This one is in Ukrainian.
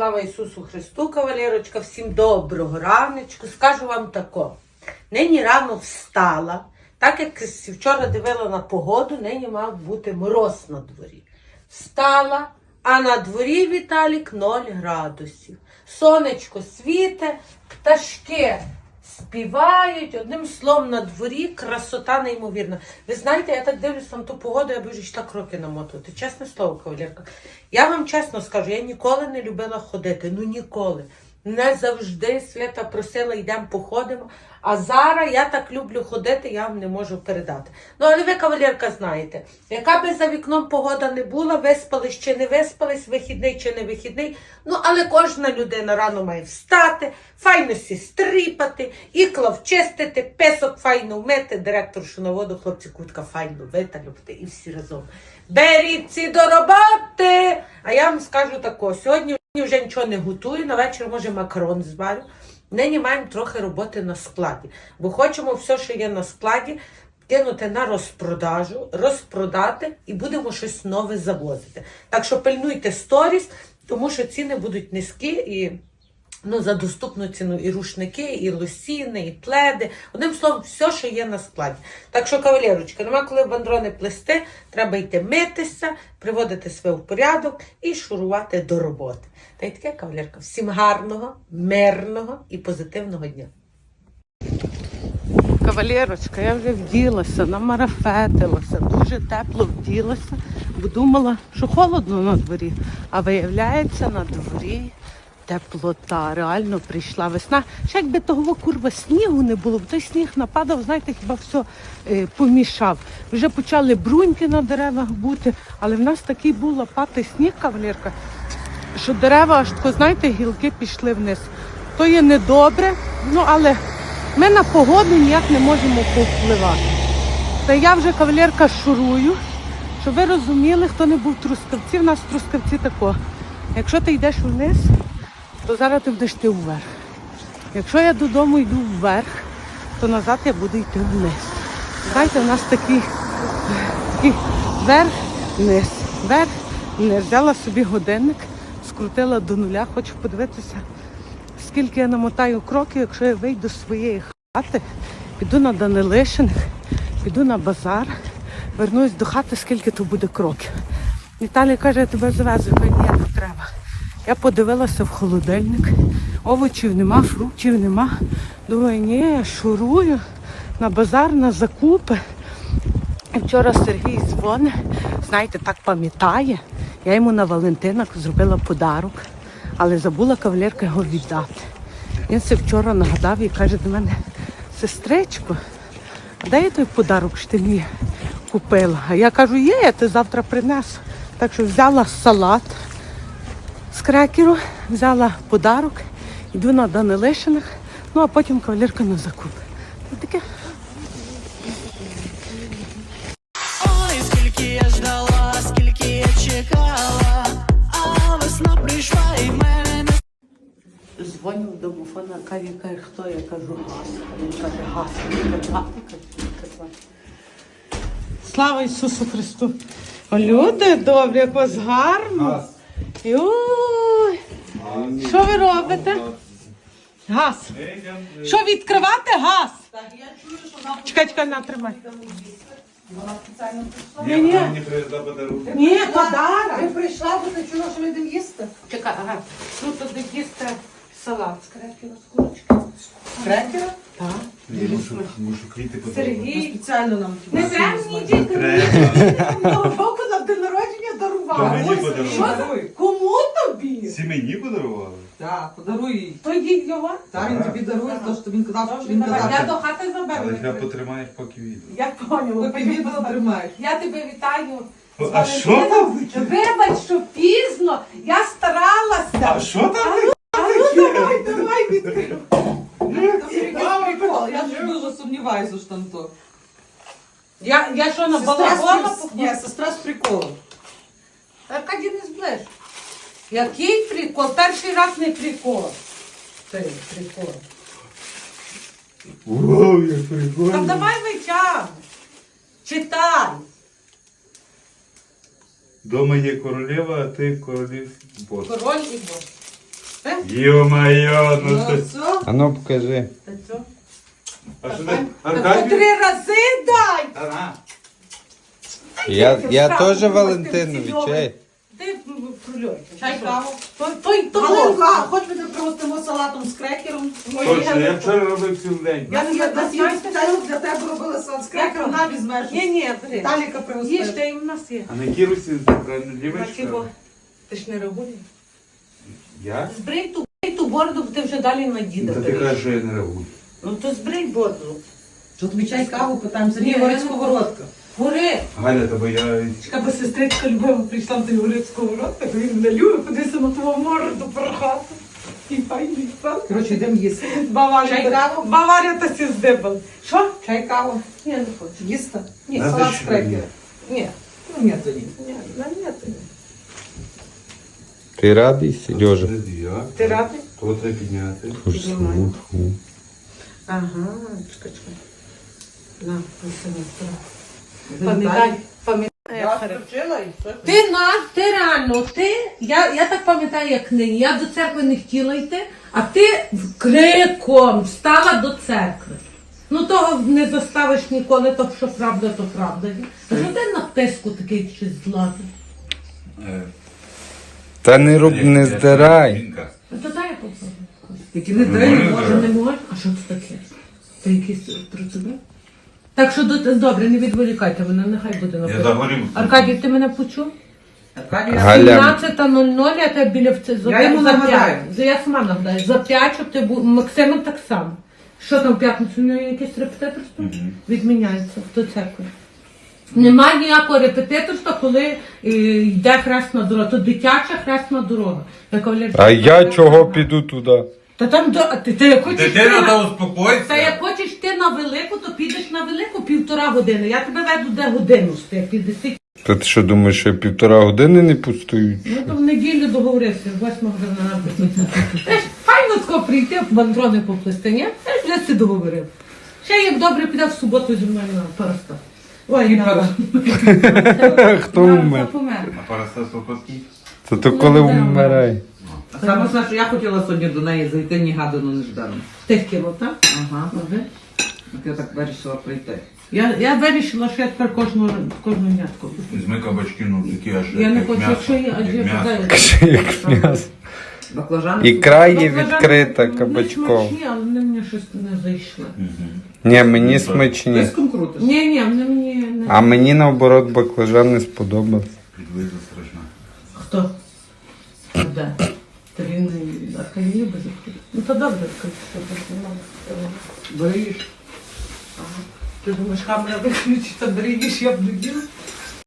Слава Ісусу Христу, кавалерочка, всім доброго раночку. Скажу вам тако. Нині рано встала, так як вчора дивила на погоду, нині мав бути мороз на дворі. Встала, а на дворі Віталік 0 градусів. Сонечко світе, пташки співають. Одним словом, на дворі красота неймовірна. Ви знаєте, я так дивлюсь там ту погоду, я б так роки намотувати. Чесне слово, кавалерка. Я вам чесно скажу, я ніколи не любила ходити. Ну ніколи. Не завжди свята просила, йдемо походимо. А зараз я так люблю ходити, я вам не можу передати. Ну, але ви, кавалерка, знаєте, яка би за вікном погода не була, виспались чи не виспались, вихідний чи не вихідний. Ну, але кожна людина рано має встати, файно сі стріпати, ікла вчистити, песок файно вмити, директоршу на воду, хлопці кутка файно виталювати і всі разом. Беріться до роботи! А я вам скажу тако, сьогодні вже нічого не готую, на вечір може макарон зварю. Нині маємо трохи роботи на складі, бо хочемо все, що є на складі, кинути на розпродажу, розпродати і будемо щось нове завозити. Так що пильнуйте сторіс, тому що ціни будуть низькі і ну, за доступну ціну і рушники, і лосіни, і пледи. Одним словом, все, що є на складі. Так що, кавалерочка, нема коли бандрони плести, треба йти митися, приводити себе в порядок і шурувати до роботи. Та й таке, кавалерка, всім гарного, мирного і позитивного дня. Кавалерочка, я вже вділася, намарафетилася, дуже тепло вділася, бо думала, що холодно на дворі. А виявляється, на дворі теплота. Реально прийшла весна. Ще якби того курва снігу не було, бо той сніг нападав, знаєте, хіба все е, помішав. Вже почали бруньки на деревах бути, але в нас такий був лопатий сніг, кавалерка, що дерева аж тако, знаєте, гілки пішли вниз. То є недобре, ну але ми на погоду ніяк не можемо повпливати. Та я вже кавалерка шурую, щоб ви розуміли, хто не був трускавці, в нас трускавці тако. Якщо ти йдеш вниз, то зараз ти будеш йти вверх. Якщо я додому йду вверх, то назад я буду йти вниз. Знаєте, у нас такий, такий вверх, вниз. Взяла собі годинник, скрутила до нуля, хочу подивитися, скільки я намотаю кроків, якщо я вийду з своєї хати, піду на Данилишиних, піду на базар, вернусь до хати, скільки то буде кроків. Віталій каже, я тебе завезу, ні, не треба. Я подивилася в холодильник, овочів нема, фруктів нема. Думаю, ні, я шурую на базар, на закупи. І вчора Сергій дзвонить, знаєте, так пам'ятає. Я йому на Валентинок зробила подарок, але забула кавалерка його віддати. Він це вчора нагадав і каже до мене, сестричко, де є той подарок, що ти мені купила? А я кажу, є, я ти завтра принесу. Так що взяла салат з крекеру, взяла подарок, йду на Данилишиних, ну а потім кавалерка на закуп. Таке. Ой, скільки я ждала, скільки я чекала, а весна прийшла і мене не Дзвоню до буфона, каже, каже, хто? Я кажу, газ. Він каже, газ. Я кажу, «А, ти кажеш. Слава Ісусу Христу! Люди добрі, як вас гарно. Ой, що ви робите? Газ. Що відкривати газ? Чекай, чекай, на, тримай. Ні, вона мені привезла подарунок. Ні, подарок. Ти прийшла, бо ти чула, що ми йдемо їсти. Чекай, ага. Ну, туди їсти салат з крекера, з курочки. Крекера? Так. Ні, мушу, мушу квіти подарувати. Сергій. Спеціально нам. Не треба мені діти. Того року на день народження То мені подарували. Що за-? Всі мені подарували? Так, подаруй їй. То їй його. Так, він тобі дарує, то що він казав, що він давай, Я казав. до хати Але я потримаєш поки відео. Я поняла. Поки відео тримаєш. Я тебе вітаю. з А що Валентином. там? Вибач, що пізно. Я старалася. А що там? А ну давай, давай відкрив. Це прикол. Я ж дуже сумніваюся, що там то. Я, я що на Сестра балагона з- Ні, сестра з приколом. Аркадій не зближ. Який прикол? Перший раз не прикол. Це прикол. Вау, як Так прикольно. давай витягуй. Читай. Дома є королева, а ти королів бос. Король і бос. Йо-моє, ну Ну, це... все. А ну покажи. Та? А що Та ти? по Аркадій? три рази дай! Ага. Я, я теж ми Валентинович. Ти прольой. Чай, каву. Галинка, хоч ми не пригостимо салатом з крекером. Точно, я вчора робив цілий день. Я спеціально для тебе робили салат з крекером, на візьмеш. Ні, ні, бери. Таліка Їж, пригостила. та і в нас є. А на кірусі правильно На? Ти ж не реагуєш? Я? Збрий ту, збрий ту бороду, бо ти вже далі на діда Та ти кажеш, що я не реагую. Ну то збрий бороду. Що тобі чай, каву, питаємо, Сергій Ні, говорить я не сковородка. Гори! Галя, тебе я... Чекай, бо сестричка любима прийшла на той горить сковородка, то він не любить, подивися на твого морду порхати. І файний сан. Коротше, йдемо їсти. Баварія, Чай, та- каву? Баварія та сі здибали. Що? Чай, каву. Ні, не хочу. Їсти? Ні, Надо салат з ще крекером. Ні, Ну, ні, тоді. ні, на ні, ти. Ти радий, Сережа? Ти радий? То треба підняти. Піднімаю. Ага, чекай, чекай. На, на Пам'ятай, пам'ятай. Я включила і все. Ти нас, ти реально, ти, я, я так пам'ятаю, як нині. Я до церкви не хотіла йти, а ти в- криком встала до церкви. Ну того не заставиш ніколи, то що правда, то правда. А що ти на тиску такий чи злазив? Та не роб, не здирай. То дай я попробую. Тільки не дай, може, Може, не можеш? А що це таке? Це якісь процедури? Так що до- добре, не відволікайте мене, нехай буде Я написано. Аркадій, ти мене почув? Аркадій, Галя, 17.00, я тебе біля в це Я йому за нагадаю. п'ять. Я сама нагадаю. За п'ять, щоб ти був Максимом так само. Що там в п'ятницю у нього якесь репетиторство? Відміняється до церкви. Немає ніякого репетиторства, коли е, йде хресна дорога. То дитяча хресна дорога. Я а я чого піду туди? Та там до... а ти, ти як хочеш Дитина ти та на... успокойся. Та як хочеш ти на велику, то підеш на велику півтора години. Я тебе веду де годину стоя, 50 Та ти що думаєш, що я півтора години не пустую? Ну то в неділю договорився, 8 година ранку. Теж файно тако прийти в бандрони поплести, ні? Теж вже це договорив. Ще як добре піде в суботу зі мною на параста. Ой, на Хто вмер? помер. А Парастас Опаский? Це то коли вмирає. Саме знаєш, що я хотіла сьогодні до неї зайти, ні гадано, не ждано. Ти кинув, так? Ага. Ага. От Я так вирішила прийти. Я, я вирішила, що я тепер кожного дня тако. Візьми кабачки, ну такі аж Я не як хочу, м'ясо, якщо я, як я м'ясо. подаю. Як м'ясо. Баклажан. Ікра є відкрита Вони кабачком. смачні, але вони мені щось не зайшли. Ні, мені смачні. Тиском крутиш. Ні, ні, вони мені не... А мені наоборот баклажан не сподобався. Підвиза страшна. Хто? А Де? Та він не бы. любить. Ну тогда бы скажи, чтобы не можеш. Бери їж. Камера бери їж, я їсти?